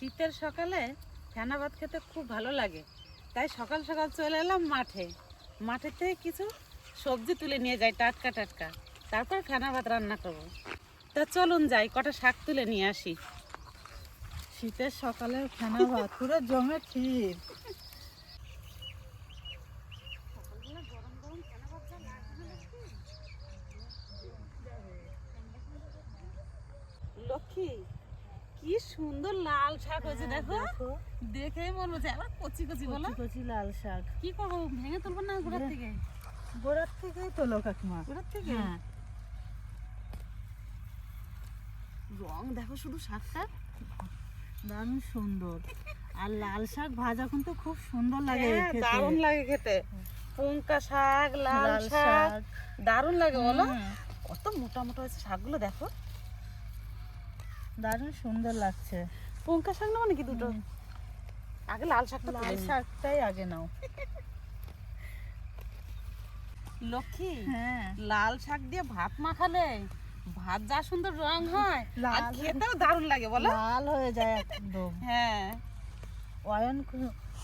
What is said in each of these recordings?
শীতের সকালে ফেনা ভাত খেতে খুব ভালো লাগে। তাই সকাল সকাল চলে এলাম মাঠে। মাঠেতে কিছু সবজি তুলে নিয়ে যাই, টাটকা টাটকা। তারপর ফেনা ভাত রান্না করব। তা চলুন যাই, কটা শাক তুলে নিয়ে আসি। শীতের সকালে ফেনা ভাত, পুরো জমে ঠিক লক্ষ্মী কি সুন্দর লাল শাক হয়েছে হ্যাঁ, দেখো। দেখেই মনে হচ্ছে আবার কচি কচি বলো। কচি লাল শাক। কি করব ভেঙে তুলবো না গোড়ার। থেকে? গোড়ার থেকেই তোলো কাকিমা। গোড়ার থেকে? হ্যাঁ। রং দেখো শুধু শাকটা। দারুণ সুন্দর। আর লাল শাক ভাজা কিন্তু খুব সুন্দর লাগে হ্যাঁ, দারুণ লাগে খেতে। পুঙ্কা শাক লাল শাক। দারুণ লাগে বলো। কত মোটা মোটা হয়েছে শাকগুলো দেখো। দারুণ সুন্দর লাগছে। পুঙ্কা শাক নেব নাকি দুটো? আগে লাল শাকটা লাল শাকটাই আগে নাও। লক্ষ্মী হ্যাঁ। লাল শাক দিয়ে ভাত মাখালে ভাত যা সুন্দর রং হয় আর খেতেও দারুণ লাগে বলো। লাল হয়ে যায় একদম। হ্যাঁ। অয়ন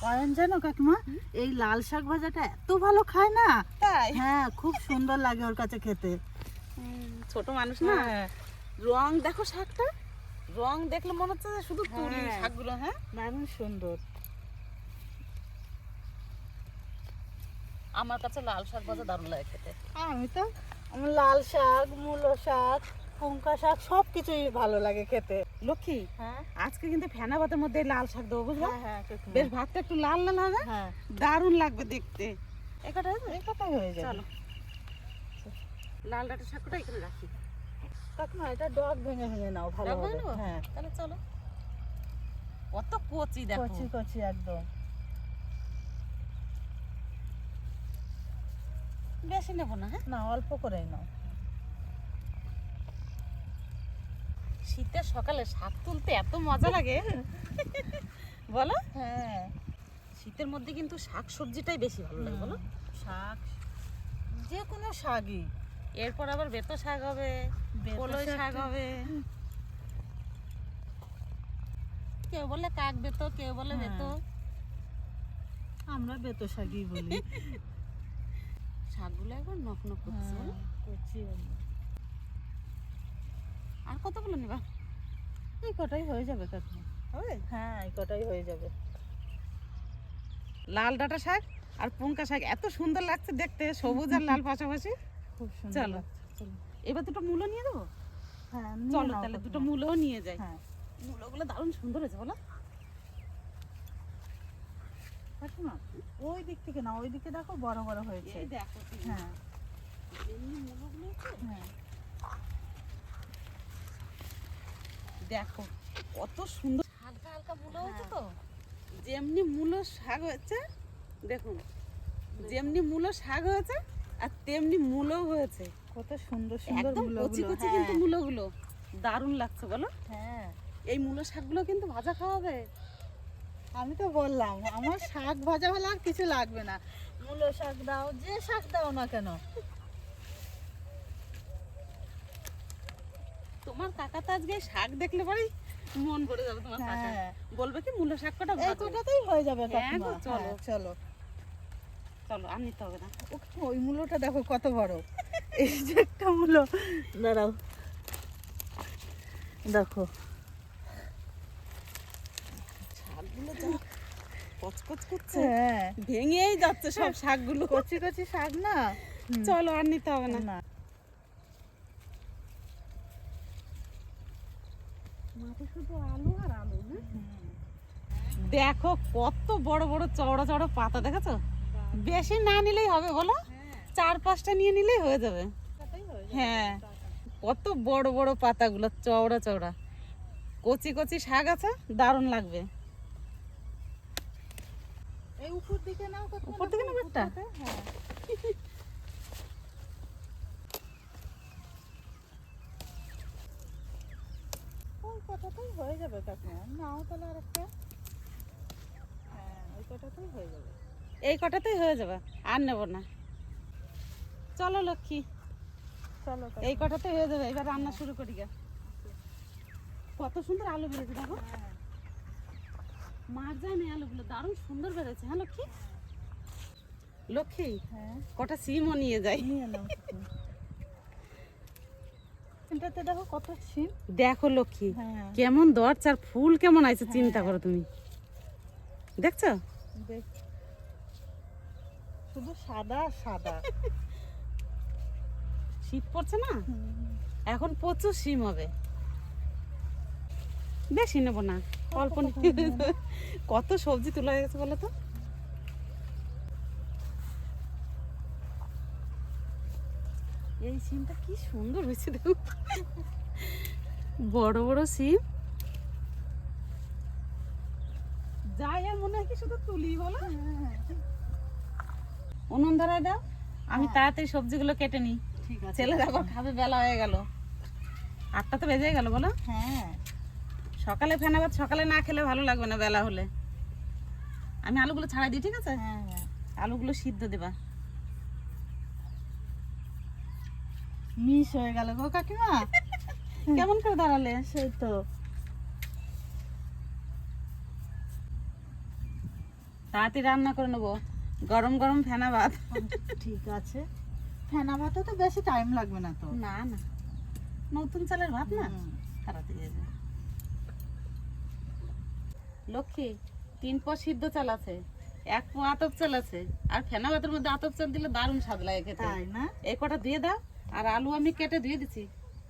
অয়ন জানো কাকিমা এই লাল শাক ভাজাটা এত ভালো খায় না? তাই? হ্যাঁ খুব সুন্দর লাগে ওর কাছে খেতে। ছোট মানুষ না। হ্যাঁ। রং দেখো শাকটা। রং দেখলে মনে হচ্ছে যে শুধু তুলি হ্যাঁ। শাকগুলো হ্যাঁ? দারুণ সুন্দর। আমার কাছে লাল শাক ভাজা দারুণ লাগে খেতে। আমি তো আমার লাল শাক মূলো শাক পুঙ্কা শাক সব কিছুই ভালো লাগে খেতে। লক্ষ্মী হ্যাঁ? আজকে কিন্তু ফেনা ভাতের মধ্যে লাল শাক দেবো বুঝলো? হ্যাঁ হ্যাঁ বেশ ভাতটা একটু লাল লাল হবে। হ্যাঁ। দারুণ লাগবে দেখতে। একটা হয়ে যাবে? চলো। লাল ডাটা শাকটা এখানে রাখি। কাকিমা এটা ডগ ভেঙে ভেঙে নাও ভালো হবে হ্যাঁ। তাহলে চলো। কত কচি দেখো। কচি কচি একদম। বেশি নেব না হ্যাঁ? না অল্প করেই নাও। শীতের সকালে শাক তুলতে এত মজা লাগে। বলো। হ্যাঁ। শীতের মধ্যে কিন্তু শাক সবজিটাই বেশি ভালো লাগে বলো। শাক যে কোনো শাকই। এরপর আবার বেতো শাক হবে কলই শাক হবে। কেউ বলে কাক বেতো কেউ বলে হ্যাঁ। বেতো। আমরা বেতো শাকই বলি। শাকগুলো একবার নক নক করছে হ্যাঁ, একদম। আর কতগুলো নিবা? এই কটাই হয়ে যাবে কাকিমা হবে? হ্যাঁ এই কটাই হয়ে যাবে। লাল ডাঁটা শাক আর পুঙ্কা শাক এত সুন্দর লাগছে দেখতে সবুজ আর লাল পাশাপাশি। খুব সুন্দর চলো। এবার দুটো মূলো নিয়ে দেবো? হ্যাঁ চলো তাহলে দুটো মূলও নিয়ে যাই। হ্যাঁ। মূলগুলো দারুণ সুন্দর হয়েছে বলো। কাকিমা ওই দিক থেকে না ওই দিকে দেখো বড় বড় হয়েছে। দেখো হ্যাঁ। হ্যাঁ। দেখো কত সুন্দর। হালকা হালকা মূলো হয়েছে হ্যাঁ। তো? যেমনি মূলো শাক হয়েছে দেখুন যেমনি মূলো শাক হয়েছে আর তেমনি মূলো হয়েছে। কত সুন্দর সুন্দর একদম কচি কচি কিন্তু হ্যাঁ, মূলোগুলো। দারুণ লাগছে বলো। হ্যাঁ। এই মূলো শাকগুলো কিন্তু ভাজা খাওয়া যায়। আমি তো বললাম আমার শাক ভাজা হলে আর কিছু লাগবে না। মূলো শাক দাও যে শাক দাও না কেন? তোমার কাকা তো আজকে শাক দেখলে পরেই মন ভরে যাবে তোমার কাকা। হ্যাঁ। বলবে কি মূলো শাক কটা এই কটাতেই হয়ে যাবে হ্যাঁ কাকিমা। চলো। চলো। চলো আর নিতে হবে না। ওই মূলোটা দেখো কত বড়। এই যে একটা মূলো দাঁড়াও। দেখো। কচকচ করছে হ্যাঁ। ভেঙেই যাচ্ছে সব শাকগুলো। কচি কচি শাক না? চলো আর নিতে হবে না। দেখো কত বড় বড় চওড়া চওড়া পাতা দেখেছ? বেশি না নিলেই হবে বলো চার পাঁচটা নিয়ে নিলেই হয়ে যাবে। হ্যাঁ কত বড় বড় পাতাগুলো চওড়া চওড়া। কচি কচি শাক আছে দারুণ লাগবে। এই উপর দিকে নাও উপর দিকে দেখো, একটা? হ্যাঁ। ওই হয়ে যাবে কাকিমা। নাও তাহলে আর একটা হ্যাঁ ওই কটাতেই হয়ে যাবে। এই কটাতেই হয়ে যাবে আর নেব না। চলো লক্ষ্মী চলো এই কটাতে হয়ে যাবে এবার রান্না শুরু করি গা কত সুন্দর আলু বেড়েছে দেখো। হ্যাঁ মার যায় না আলুগুলো দারুণ সুন্দর বেড়েছে হ্যাঁ লক্ষ্মী? লক্ষ্মী হ্যাঁ। কটা সিমও নিয়ে যাই। এটাতে দেখো কত সিম। দেখো লক্ষ্মী হ্যাঁ। কেমন দরজ আর ফুল কেমন আছে চিন্তা করো তুমি। দেখছ? দেখ শুধু সাদা সাদা। শীত পড়ছে না? এখন প্রচুর সিম হবে। বেশি নেব না। অল্প কত সবজি তোলা গেছে বলো তো? এই সিমটা কি সুন্দর হয়েছে দেখো। বড় বড় সিম যাই আর মনে হয় কি শুধু তুলি বলো? উনুন ধরায় দাও। আমি তাড়াতাড়ি সবজিগুলো কেটে নিই। ঠিক আছে। ছেলে দেখো খাবে বেলা হয়ে গেল। আটটা তো বেজে গেল বলো। হ্যাঁ। সকালে ফেনা ভাত সকালে না খেলে ভালো লাগবে না বেলা হলে। আমি আলুগুলো ছাড়াই দিই ঠিক আছে? হ্যাঁ হ্যাঁ। আলুগুলো সিদ্ধ দেবা। মিস হয়ে গেল গো কাকিমা। কেমন করে দাঁড়ালে? সেই তো। তাড়াতাড়ি রান্না করে নেব। গরম গরম ফেনা ভাত। ঠিক আছে। ফেনা ভাতে তো বেশি টাইম লাগবে না তো। না না। নতুন চালের ভাত না। তাড়াতাড়ি হয়ে যাবে। লক্ষ্মী তিন পর সিদ্ধ চাল আছে এক পো আতপ চাল আছে আর ফেনা ভাতের মধ্যে আতপ চাল দিলে দারুণ স্বাদ লাগে খেতে। তাই না? এই কটা দিয়ে দাও আর আলু আমি কেটে দিয়ে দিচ্ছি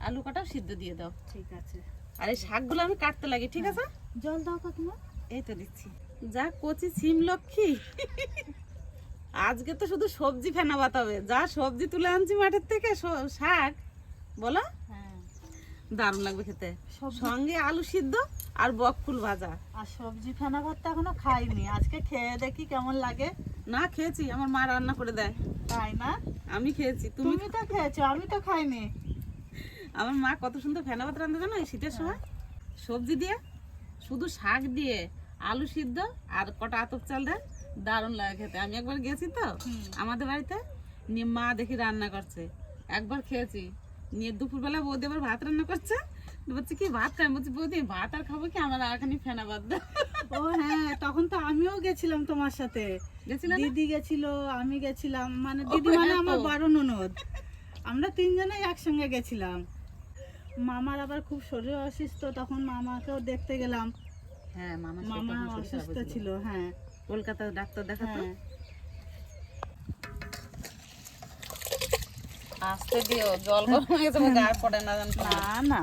আলু কটাও সিদ্ধ দিয়ে দাও। ঠিক আছে। আর এই শাকগুলো আমি কাটতে লাগি ঠিক আছে? জল দাও কাকিমা এই তো দিচ্ছি। যা কচি সিম লক্ষ্মী। আজকে তো শুধু সবজি ফেনা বাতাবে যা সবজি তুলে আনছি মাঠের থেকে শাক বলো? হ্যাঁ। দারুণ লাগবে খেতে। সঙ্গে আলু সিদ্ধ আর বকফুল ভাজা। আর সবজি ফেনা ভাতটা এখনও খাইনি। আজকে খেয়ে দেখি কেমন লাগে। না খেয়েছি। আমার মা রান্না করে দেয়। তাই না? আমি খেয়েছি। তুমি তো খেয়েছো আমি তো খাইনি। আমার মা কত সুন্দর ফেনা ভাত রান্না জানো এই শীতের সময়? সবজি দিয়ে শুধু শাক দিয়ে আলু সিদ্ধ আর কটা আতপ চাল দেয়। দারুণ লাগে খেতে। আমি একবার গেছি তো আমাদের বাড়িতে নিয়ে মা দেখি রান্না করছে। একবার খেয়েছি। নিয়ে দুপুরবেলা বৌদি আবার ভাত রান্না করছে। বলছি কি ভাত খাই বলছি বৌদি ভাত আর খাব কি? আমার আর খানি ফেনা দাও। ও হ্যাঁ তখন তো আমিও গেছিলাম তোমার সাথে। দিদি গেছিল আমি গেছিলাম। মানে দিদি মানে আমার। বড় ননদ। আমরা তিনজনেই একসঙ্গে গেছিলাম। মামার আবার খুব শরীর অসুস্থ তখন মামাকেও দেখতে গেলাম। হ্যাঁ মামা অসুস্থ ছিল হ্যাঁ। কলকাতার ডাক্তার দেখাতো। হ্যাঁ। আসতে দিও জল গরম হয়ে যাবে গায়ে পড়ে না না না।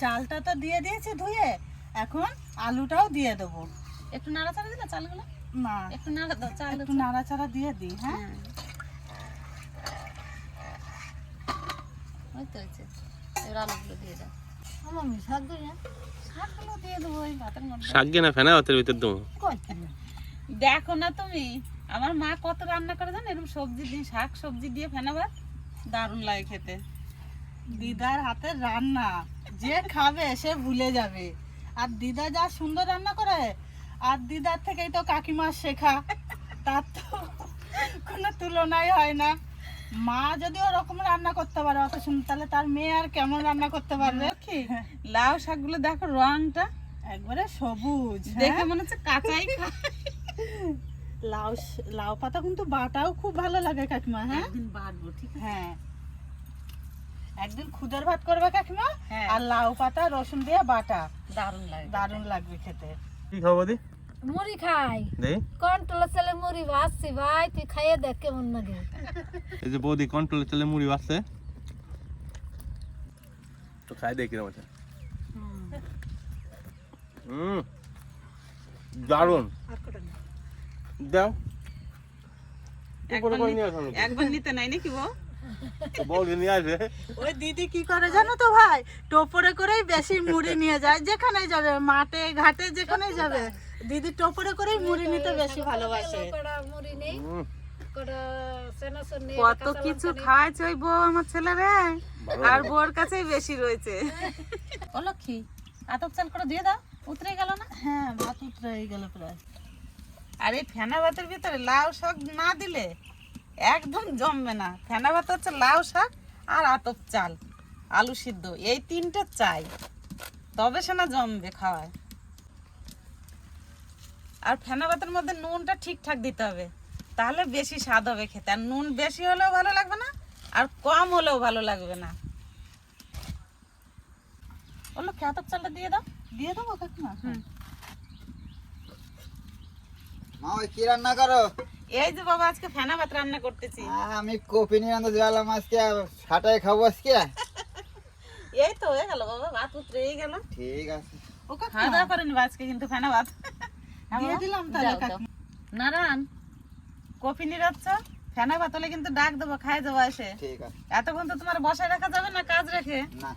চালটা তো দিয়ে দিয়েছি ধুয়ে এখন আলুটাও দিয়ে দেবো। একটু নাড়াচাড়া দিলে চালগুলো? না একটু নাড়া দাও চাল একটু নাড়াচাড়া দিয়ে দিই হ্যাঁ? হ্যাঁ। ওই তো। এবার আলুগুলো দিয়ে দাও। আমি শাকগুলো দিয়ে দেবো ওই ভাতের শাক না ফেনা ভাতের ভিতর দেবো। দেখো না তুমি আমার মা কত রান্না করে জানো? এরকম সবজি দিয়ে শাক সবজি দিয়ে ফেনা ভাত দারুণ লাগে খেতে। দিদার হাতের রান্না যে খাবে সে ভুলে যাবে। আর দিদা যা সুন্দর রান্না করে আর দিদার থেকেই তো কাকিমা শেখা তার তো কোনো তুলনাই হয় না। মা যদি ওরকম রান্না করতে পারে অত সুন্দর তাহলে তার মেয়ে আর কেমন রান্না করতে পারবে? কি? লাউ শাকগুলো দেখো রংটা একবারে সবুজ দেখে হ্যাঁ? মনে হচ্ছে কাঁচাই লাউ লাউ পাতা কিন্তু বাটাও খুব ভালো লাগে কাকিমা হ্যাঁ? একদিন বাড়বো ঠিক আছে? হ্যাঁ। একদিন খুদের ভাত করবে কাকিমা হ্যাঁ। আর লাউ পাতা রসুন দিয়ে বাটা। দারুণ লাগে দারুণ লাগবে খেতে। কি খাব দি? মুড়ি খাই। দেই কন্ট্রোল ছেলে মুড়ি ভাজছি ভাই তুই খাইয়ে দেখ কেমন লাগে। এই যে বৌদি কন্ট্রোলে চলে মুড়ি বাসছে তো খাই দেখি কিরম আছে। হুম। দারুণ দাও। একবার নিতে নাই নাকি বউ? ওই দিদি কি করে জানো তো ভাই? টোপরে করেই বেশি মুড়ি নিয়ে যায় যেখানে যাবে মাঠে ঘাটে যেখানে যাবে। দিদি টোপরে করেই মুড়ি নিতে বেশি ভালোবাসে। সেনা কত কিছু খাওয়াইছে ওই বউ আমার ছেলেরে? আর বউর কাছেই বেশি রয়েছে। ও লক্ষ্মী আতপ চাল করে দিয়ে দাও উতরে গেল না? হ্যাঁ ভাত উতরে গেল প্রায়। আর এই ফেনা ভাতের ভিতরে লাউ শাক না দিলে একদম জমবে না। ফেনা ভাত হচ্ছে লাউ শাক আর আতপ চাল আলু সিদ্ধ। এই তিনটে চাই তবে সে না জমবে খাওয়ায়। আর ফেনা ভাতের মধ্যে নুনটা ঠিকঠাক দিতে হবে। তাহলে বেশি স্বাদ হবে খেতে। আর নুন বেশি হলেও ভালো লাগবে না আর কম হলেও ভালো লাগবে না। বলল খেতক চালটা দিয়ে দাও। দিয়ে দেবো কাকিমা? মা ওই কি রান্না করো? এই যে বাবা আজকে ফেনা ভাত রান্না করতেছি। আমি কপি নিয়ে আনতে গেলাম আজকে সাটাই খাব আজকে। এই তো হয়ে গেল বাবা ভাত উতরেই গেল। ঠিক আছে। ও খাওয়া দাওয়া করে নিবা আজকে কিন্তু ফেনা ভাত দিয়ে দিলাম তাহলে নারায়ণ কপি নিরাচ্ছ ফেনা ভাত হলে কিন্তু ডাক দেবো খাই দেবো এসে এতক্ষণ তো তোমার বসায় রাখা যাবে না কাজ রেখে? না।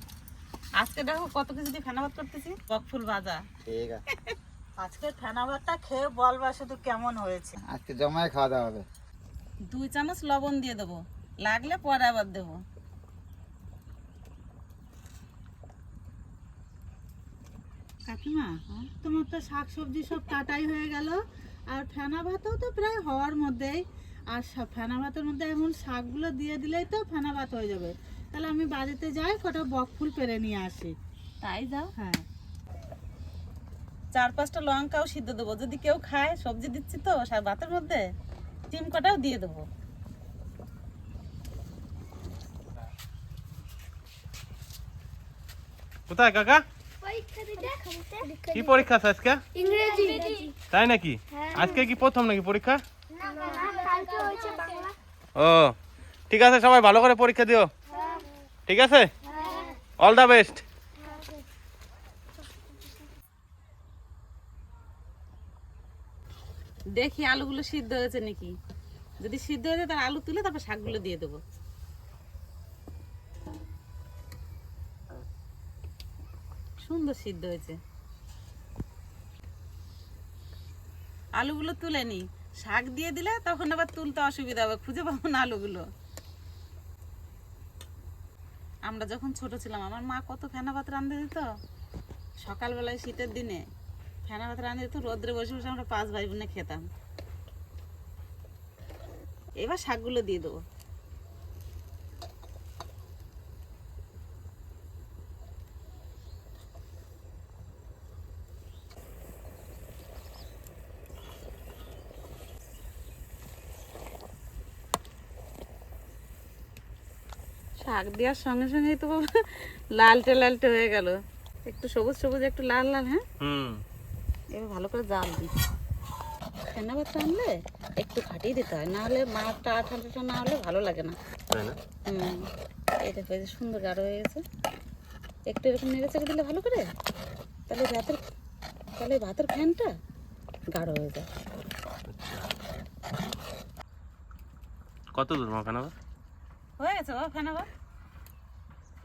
আজকে দেখো কত কিছু দিয়ে ফেনা ভাত করতেছি বকফুল ভাজা। ঠিক আছে। আজকে ফেনা ভাতটা খেয়ে বলবা শুধু কেমন হয়েছে। আজকে জমায় খাওয়া দাওয়া হবে। দুই চামচ লবণ দিয়ে দেবো লাগলে পরে আবার দেবো। কাকিমা তোমার তো শাক সবজি সব কাটাই হয়ে গেল। আর ফেনা ভাতও তো প্রায় হওয়ার মধ্যেই। আর ফেনা ভাতের মধ্যে এমন শাকগুলো দিয়ে দিলেই তো ফেনা ভাত হয়ে যাবে। তাহলে আমি বাড়িতে যাই কটা বক ফুল পেরে নিয়ে আসি। তাই যাও। হ্যাঁ। চার পাঁচটা লঙ্কাও সিদ্ধ দেবো। যদি কেউ খায় সবজি দিচ্ছি তো ভাতের মধ্যে চিম কটাও দিয়ে দেবো। কোথায় কাকা? কি পরীক্ষা আছে আজকে? ইংরেজি। তাই নাকি? আজকে কি প্রথম নাকি পরীক্ষা? কালকে হয়েছে বাংলা। ও ঠিক আছে সবাই ভালো করে পরীক্ষা দিও। ঠিক আছে? অল দ্য বেস্ট দেখি আলুগুলো সিদ্ধ হয়েছে নাকি? যদি সিদ্ধ হয়ে যায় তাহলে আলু তুলে তারপর শাকগুলো দিয়ে দেবো। সুন্দর সিদ্ধ হয়েছে। আলুগুলো তুলে নি। শাক দিয়ে দিলে তখন আবার তুলতে অসুবিধা হবে, খুঁজে পাবো না আলুগুলো। আমরা যখন ছোট ছিলাম, আমার মা কত ফেনা ভাত রান্ধে দিত? সকালবেলায় শীতের দিনে ফেনা ভাত রান্ধে দিত, রোদ্রে বসে বসে আমরা পাঁচ ভাই বোনে খেতাম। এবার শাকগুলো দিয়ে দেবো। শাক দেওয়ার সঙ্গে সঙ্গেই তো বাবা লালটে লালটে হয়ে গেল। একটু সবুজ সবুজ একটু লাল লাল হ্যাঁ? এবার ভালো করে জাল দিই। ফেনা ভাত আনলে একটু ফাটিয়ে দিতে হয় নাহলে মাছটা আঠা টাঠা না হলে ভালো লাগে না। হুম। এই দেখো এই যে সুন্দর গাঢ় হয়ে গেছে। একটু এরকম নেড়ে চেড়ে দিলে ভালো করে? তাহলে ভাতের তাহলে ভাতের ফ্যানটা গাঢ় হয়ে যায়। কত দূর মাখানা হয়ে গেছে ও ফেনা ভাত।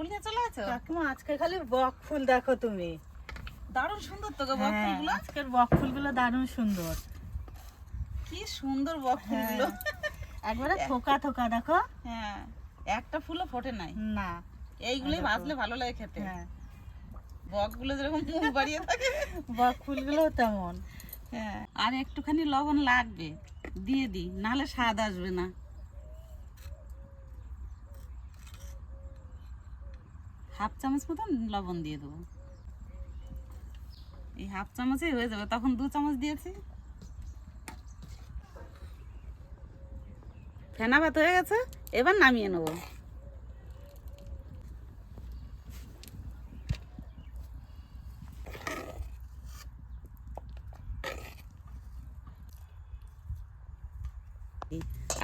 ফুল নিয়ে চলে গেছো কাকিমা আজকে খালি বক ফুল দেখো তুমি। দারুণ সুন্দর তো গো বক হ্যাঁ, ফুলগুলো। আজকের বক ফুলগুলো দারুণ সুন্দর। কি সুন্দর বক ফুলগুলো। একবারে থোকা থোকা দেখো। হ্যাঁ একটা ফুলও ফোটে নাই। না। এইগুলোই ভাজলে ভালো লাগে খেতে। হ্যাঁ। বকগুলো যেরকম মুখ বাড়িয়ে থাকে। বক ফুলগুলো তেমন। হ্যাঁ আর একটুখানি লবণ লাগবে দিয়ে দিই নাহলে স্বাদ আসবে না। হাফ চামচ মতন লবণ দিয়ে দেবো। এই হাফ চামচেই হয়ে যাবে, তখন দু চামচ দিয়েছি। ফেনা ভাত হয়ে গেছে, এবার নামিয়ে নেব।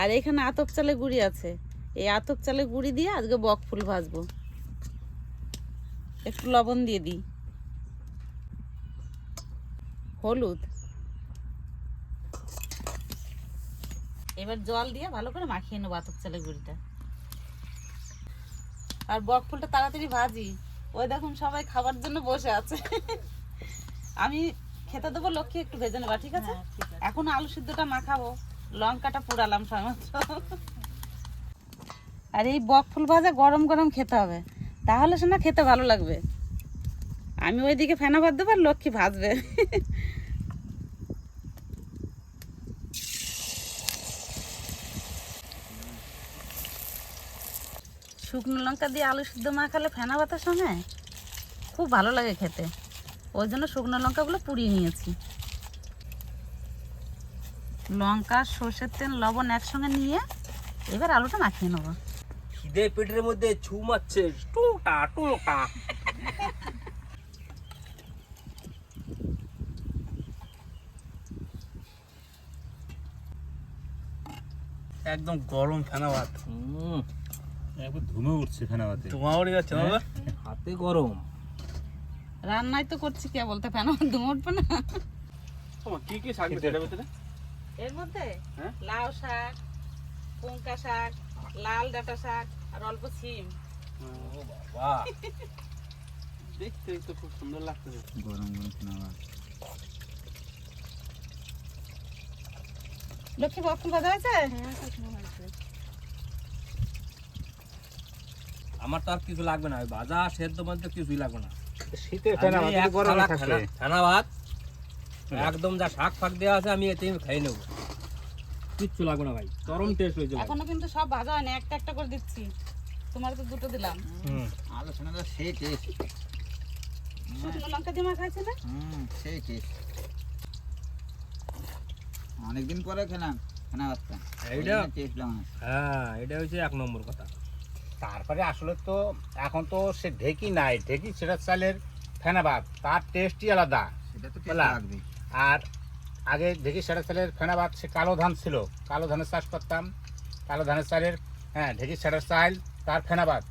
আর এখানে আতপ চালের গুঁড়ি আছে। এই আতপ চালের গুঁড়ি দিয়ে আজকে বক ফুল ভাজবো। একটু লবণ দিয়ে দিই। হলুদ। এবার জল দিয়ে ভালো করে মাখিয়ে নেব আতপ চালের গুঁড়িটা। আর বক ফুলটা তাড়াতাড়ি ভাজি। ওই দেখুন সবাই খাবার জন্য বসে আছে। আমি খেতে দেবো লক্ষ্মী একটু ভেজে নেবা ঠিক আছে? এখন আলু সিদ্ধটা মাখাবো। লঙ্কাটা পোড়ালাম সমস্ত আর এই বক ফুল ভাজা গরম গরম খেতে হবে। তাহলে শোনা খেতে ভালো লাগবে। আমি ওইদিকে ফেনা ভাত দেবো আর লক্ষ্মী ভাজবে। শুকনো লঙ্কা দিয়ে আলু সিদ্ধ মাখালে ফেনা ভাতের সঙ্গে খুব ভালো লাগে খেতে। ওই জন্য শুকনো লঙ্কাগুলো পুড়িয়ে নিয়েছি। লঙ্কা, সর্ষের তেল, লবণ একসঙ্গে নিয়ে এবার আলুটা মাখিয়ে নেব। খিদে পেটের মধ্যে ছু মারছে টুটা টুটা। একদম গরম ফেনা ভাত হুম। একবার ধুমে উঠছে ফেনা ভাতে তোমার বাড়ি যাচ্ছে না বাবা? হাতে গরম। রান্নাই তো করছি কে বলতে ফ্যান দুম উঠবে না। তোমার কি কি শাক দিচ্ছে এটার এর মধ্যে হ্যাঁ? লাউ শাক পুঙ্কা শাক লাল ডাঁটা শাক আর অল্প সিম ও বাবা। দেখতে তো খুব সুন্দর লাগতেছে। গরম গরম লক্ষ্মী ভাজা হয়েছে আমার তো আর কিছু লাগবে না ওই ভাজা সেদ্ধ মধ্যে কিছুই লাগবে না। ফেনা- ফেনা ভাত একদম যা শাক ফাক দেওয়া আছে আমি এতে খাই নেব। কিচ্ছু লাগবে না ভাই। চরম টেস্ট হয়েছে এখনও কিন্তু সব ভাজা হয়নি একটা একটা করে দিচ্ছি। তোমার তো দুটো দিলাম। হুম। ভাত সেই টেস্ট শুকনো লঙ্কা দিয়ে মাখাইছে না? হুম সেই টেস্ট অনেকদিন পরে খেলাম ভাতটা এইটা টেস্ট লাগা হ্যাঁ এটা হচ্ছে এক নম্বর কথা। তারপরে আসলে তো এখন তো সে ঢেকি নাই ঢেকি সেটা চালের ফেনা ভাত তার টেস্টই আলাদা। সেটা তো লাগবে আর আগে ঢেকি সেটা চালের ফেনা ভাত সে কালো ধান ছিল। কালো ধানের চাষ করতাম। কালো ধানের চালের হ্যাঁ ঢেকি সেটার চাল তার ফেনা ভাত।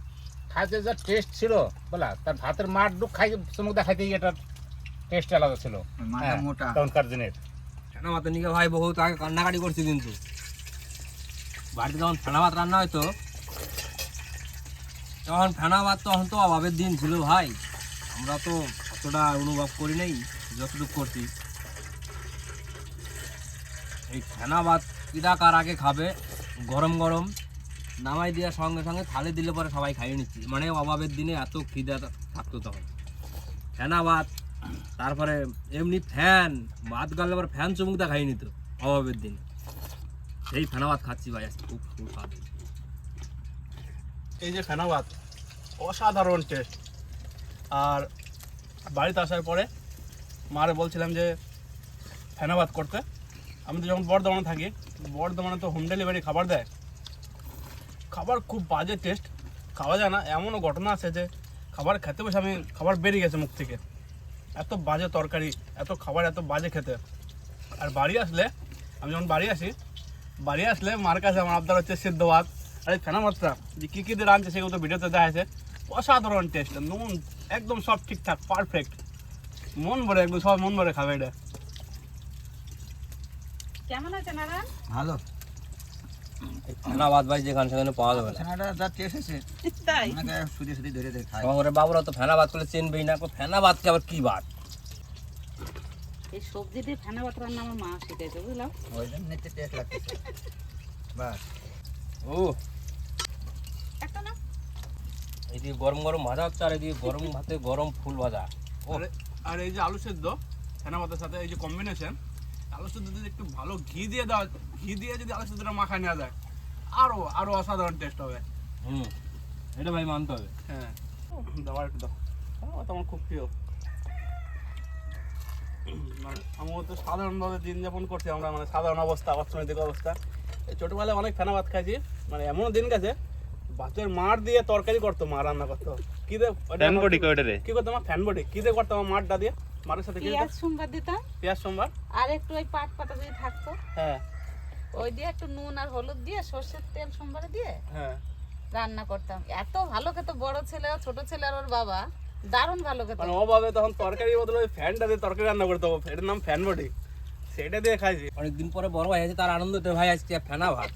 খাইতে যা টেস্ট ছিল বলা তার ভাতের মাঠ ডুক খাই চমুক দেখাইতে এটার টেস্ট আলাদা ছিল। হ্যাঁ, তখনকার দিনের। ফেনা ভাতের নিকে ভাই বহুত আগে কান্নাকাটি করছি কিন্তু। বাড়িতে যখন ফেনভাত রান্না হয়তো তখন ফেনা ভাত তখন তো অভাবের দিন ছিল ভাই। আমরা তো অতটা অনুভব করি নাই যতটুকু করছি। এই ফেনা ভাত কিরা কার আগে খাবে, গরম গরম, নামাই দেওয়ার সঙ্গে সঙ্গে থালে দিলে পরে সবাই খাইয়ে নিচ্ছি। মানে অভাবের দিনে এত খিদে থাকতো তখন। ফেনা ভাত তারপরে এমনি ফ্যান, ভাত গালে পরে ফ্যান চুমুকটা খাইয়ে নিত অভাবের দিনে। সেই ফেনা ভাত খাচ্ছি ভাই খুব খুব স্বাদ এই যে ফেনা ভাত অসাধারণ টেস্ট আর বাড়িতে আসার পরে মারে বলছিলাম যে ফেনা ভাত করতে। আমি তো যখন বর্ধমানে থাকি, বর্ধমানে তো হোম ডেলিভারি খাবার দেয়। খাবার খুব বাজে টেস্ট খাওয়া যায় না। এমনও ঘটনা আছে যে, খাবার খেতে বসে আমি খাবার বেরিয়ে গেছে মুখ থেকে। এত বাজে তরকারি, এত খাবার, এত বাজে খেতে। আর বাড়ি আসলে, আমি যখন বাড়ি আসি, বাড়ি আসলে মার কাছে আমার আবদার হচ্ছে সিদ্ধ ভাত। আর এই ফেনা ভাতটা যে কী কী দিয়ে রাঁধছে সেগুলো তো ভিডিওতে দেখা আছে অসাধারণ টেস্ট নুন, একদম সব ঠিকঠাক পারফেক্ট মন ভরে একদম সব মন ভরে খাবে এটা। কেমন আছে নারায়ণ? ভালো। ফেনা ভাই যেখানে সেখানে পাওয়া যাবে না। ফেনাটা যা টেস্ট আছে তাই? অনেকে সুদে সুদে ধরে ধরে খায়। আমার বাবুরা তো ফেনা ভাত চেনবেই না কো ফেনা আবার কি ভাত এই সবজি দিয়ে ফেনা রান্না আমার মা শিখেছে বুঝলাম? ওই জন্য টেস্ট লাগতেছে। বাস। ও। একটা না এদিকে গরম গরম ভাজা হচ্ছে আর এদিকে গরম ভাতে গরম ফুল ভাজা। আর- আর এই যে আলু সেদ্ধ ফেনা ভাতের সাথে এই যে কম্বিনেশন আলু সেদ্ধ যদি একটু ভালো ঘি দিয়ে দেওয়া ঘি দিয়ে যদি আলু সেদ্ধটা মাখায় নেওয়া যায় আরও আরও অসাধারণ টেস্ট হবে। হুম এটা ভাই মানতে হবে। হ্যাঁ। দাও আর একটু দাও ও তো খুব প্রিয়। মানে আমরা তো সাধারণভাবে দিন যাপন করছি আমরা মানে সাধারণ অবস্থা অর্থনৈতিক অবস্থা। এই ছোটবেলায় অনেক ফেনা ভাত খাইছি মানে এমনও দিন গেছে ভাতের মার দিয়ে তরকারি করতো মা রান্না করতো। কি দিয়ে কি- কি করতো আমার ফ্যান বডি কি দিয়ে করতো আমার মারটা দিয়ে? মারের সাথে কি পেঁয়াজ সোমবার দিতাম। পেঁয়াজ সোমবার? আর একটু ওই পাট পাতা যদি থাকতো। হ্যাঁ। ওই দিয়ে একটু নুন আর হলুদ দিয়ে সর্ষের তেল সোমবারে দিয়ে হ্যাঁ। রান্না করতাম। এত ভালো খেত বড় ছেলে আর ছোট ছেলে আর ওর বাবা দারুণ ভালো খেত। মানে অভাবে তখন তরকারি বদলে ওই ফ্যানটা দিয়ে তরকারি রান্না করতে হবে। এটার নাম ফ্যান বডি। সেটা দিয়ে খাইছি। অনেকদিন পরে বড় ভাই আছে তার আনন্দতে ভাই আজকে ফেনা ভাত।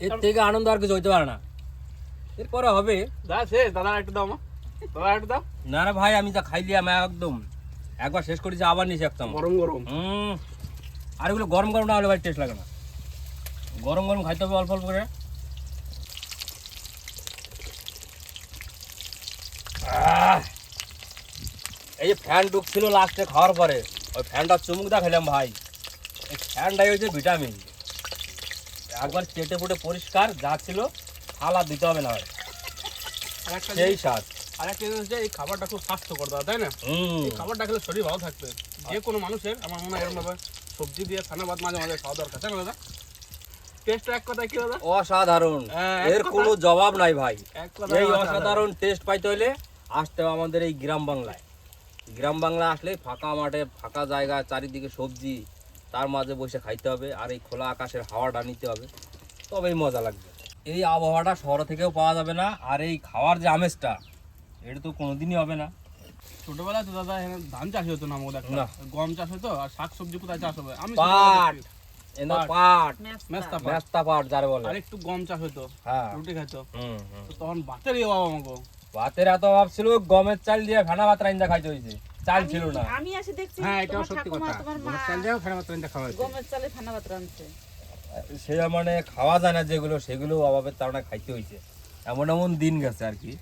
এর থেকে আনন্দ আর কিছু হইতে পারে না। এরপরে হবে। যা দাদা একটু দাও মা। দাদা একটু দাও। না রে ভাই আমি যা খাইলি আমি একদম। একবার শেষ করেছি আবার নিচে একদম গরম গরম। হুম। আর এগুলো গরম গরম না হলে ভাই টেস্ট লাগে না। গরম গরম খাইতে হবে অল্প অল্প করে! এই যে ফ্যান ঢুকছিল লাস্টে খাওয়ার পরে। ওই ফ্যানটা চুমুক দা খেলাম ভাই। এই ফ্যানটাই হচ্ছে ভিটামিন একবার চেটে ফুটে পরিষ্কার যা ছিল থালা দিতে হবে না ভাই সেই স্বাদ। আর একটা জিনিস যে এই খাবারটা খুব স্বাস্থ্যকর দাদা তাই না? এই খাবারটা খেলে শরীর ভালো থাকবে। যে কোনো মানুষের আমার মনে হয় সবজি দিয়ে ফেনা ভাত মাঝে মাঝে খাওয়া দরকার তাই না দাদা? টেস্ট এক কথায় কি দাদা? অসাধারণ। হ্যাঁ, এর কোনো জবাব নাই ভাই। এই অসাধারণ। অসাধারণ টেস্ট পাইতে হলে আসতে হবে আমাদের এই গ্রাম বাংলায়। গ্রাম বাংলা আসলে ফাঁকা মাঠে ফাঁকা জায়গা চারিদিকে সবজি তার মাঝে বসে খাইতে হবে আর এই খোলা আকাশের হাওয়াটা নিতে হবে। তবেই মজা লাগবে। এই আবহাওয়াটা শহর থেকেও পাওয়া যাবে না আর এই খাওয়ার যে আমেজটা এটা তো কোনোদিনই হবে না। ছোটবেলায় তো দাদা এখানে ধান চাষ হতো না আমাদের একটা। না। গম চাষ হতো আর শাক সবজি কোথায় চাষ হবে? আমি পাট। এনে পাট। পাট। মেস্তা পাট। মেস্তা পাট যারে বলে। আর একটু গম চাষ হতো। হ্যাঁ। রুটি খাইতো। হুম হুম। তো তখন ভাতের ইয়ে বাবা আমাকে। ভাতের এত অভাব ছিল গমের চাল দিয়ে ফেনা ভাত রাইন্দা খাইতে হয়েছে চাল ছিল না। আমি এসে দেখছি হ্যাঁ এটাও তোমার সত্যি ঠাকুমা, কথা। তোমার মা গমের চাল দিয়েও ফেনা ভাত রান্না খাওয়া গমের চালে ফেনা ভাত রাঁধছে। সে মানে খাওয়া যায় না যেগুলো সেগুলো অভাবের কারণে খাইতে হয়েছে এমন এমন দিন গেছে আর কি।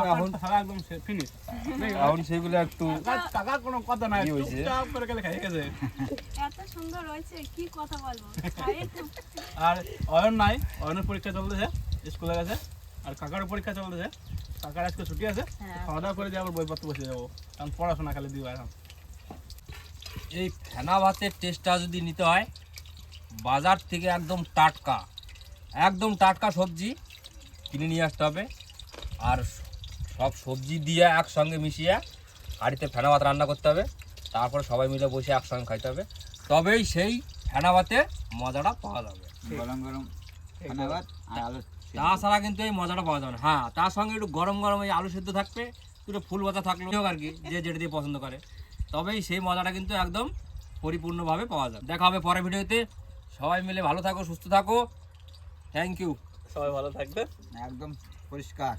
এখন সারা একদম ফিনিশ এখন সেগুলো একটু টাকার কোনো কথা নাই চুপচাপ করে গেলে খাই গেছে। এত সুন্দর হয়েছে কি কথা বলব? আর অয়ন নাই অয়নের পরীক্ষা চলতেছে স্কুলে গেছে আর কাকারও পরীক্ষা চলতেছে। কাকার আজকে ছুটি আছে খাওয়া দাওয়া করে দিয়ে বইপত্র বসে যাব কারণ পড়াশোনা খালি দিব এখন। এই ফেনা ভাতের টেস্টটা যদি নিতে হয় বাজার থেকে একদম টাটকা একদম টাটকা সবজি কিনে নিয়ে আসতে হবে। আর সব সবজি দিয়ে একসঙ্গে মিশিয়ে হাঁড়িতে ফেনা ভাত রান্না করতে হবে। তারপরে সবাই মিলে বসে একসঙ্গে খাইতে হবে। তবেই সেই ফেনা ভাতের মজাটা পাওয়া যাবে। গরম গরম তাছাড়া কিন্তু এই মজাটা পাওয়া যাবে না। হ্যাঁ তার সঙ্গে একটু গরম গরম এই আলু সেদ্ধ থাকবে একটু ফুল ভাজা থাকল হোক আর কি যে যেটা দিয়ে পছন্দ করে। তবেই সেই মজাটা কিন্তু একদম পরিপূর্ণভাবে পাওয়া যাবে। দেখা হবে পরের ভিডিওতে। সবাই মিলে ভালো থাকো সুস্থ থাকো। থ্যাংক ইউ সবাই ভালো থাকবে। একদম পরিষ্কার।